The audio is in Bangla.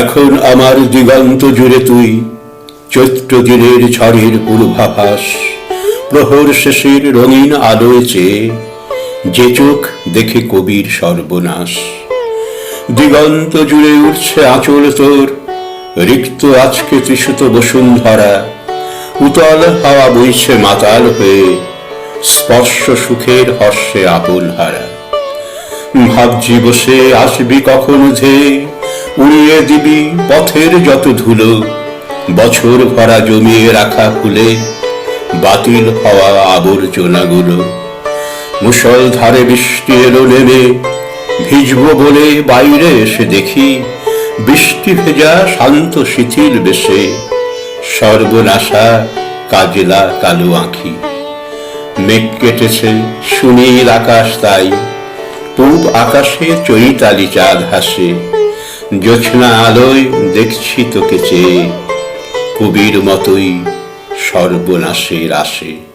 এখন আমার দিগন্ত জুড়ে তুই চৈত্র দিনের ঝড়ের পূর্বাভাস, প্রহর শেষের রঙিন আলোয় চেয়ে যে চোখ দেখে কবির সর্বনাশ। দিগন্ত জুড়ে উঠছে আঁচল তোর, রিক্ত আজকে তৃষিত বসুন্ধরা, উতল হাওয়া বইছে মাতাল হয়ে, স্পর্শ সুখের হর্ষে আপন হারা। ভাবছি বসে আসবি কখন ধেয়ে উড়িয়ে দিবি পথের যত ধুলো, বছর ভরা জমিয়ে রাখা ফুলে, বাতিল হওয়া আবর্জনাগুলো। মুষলধারে বৃষ্টি এলো নেমে, ভিজবো বলে বাইরে এসে দেখি, বৃষ্টি ভেজা শান্ত শিথিল বেশে, সর্বনাশা কাজলা কালো আঁখি। মেঘ কেটেছে সুনীল আকাশ তাই, পূব আকাশে চৈতালি চাঁদ হাসে জোছনা আলোয় দেখছি তোকে চেয়ে কবির মতোই সর্বনাশের আসে।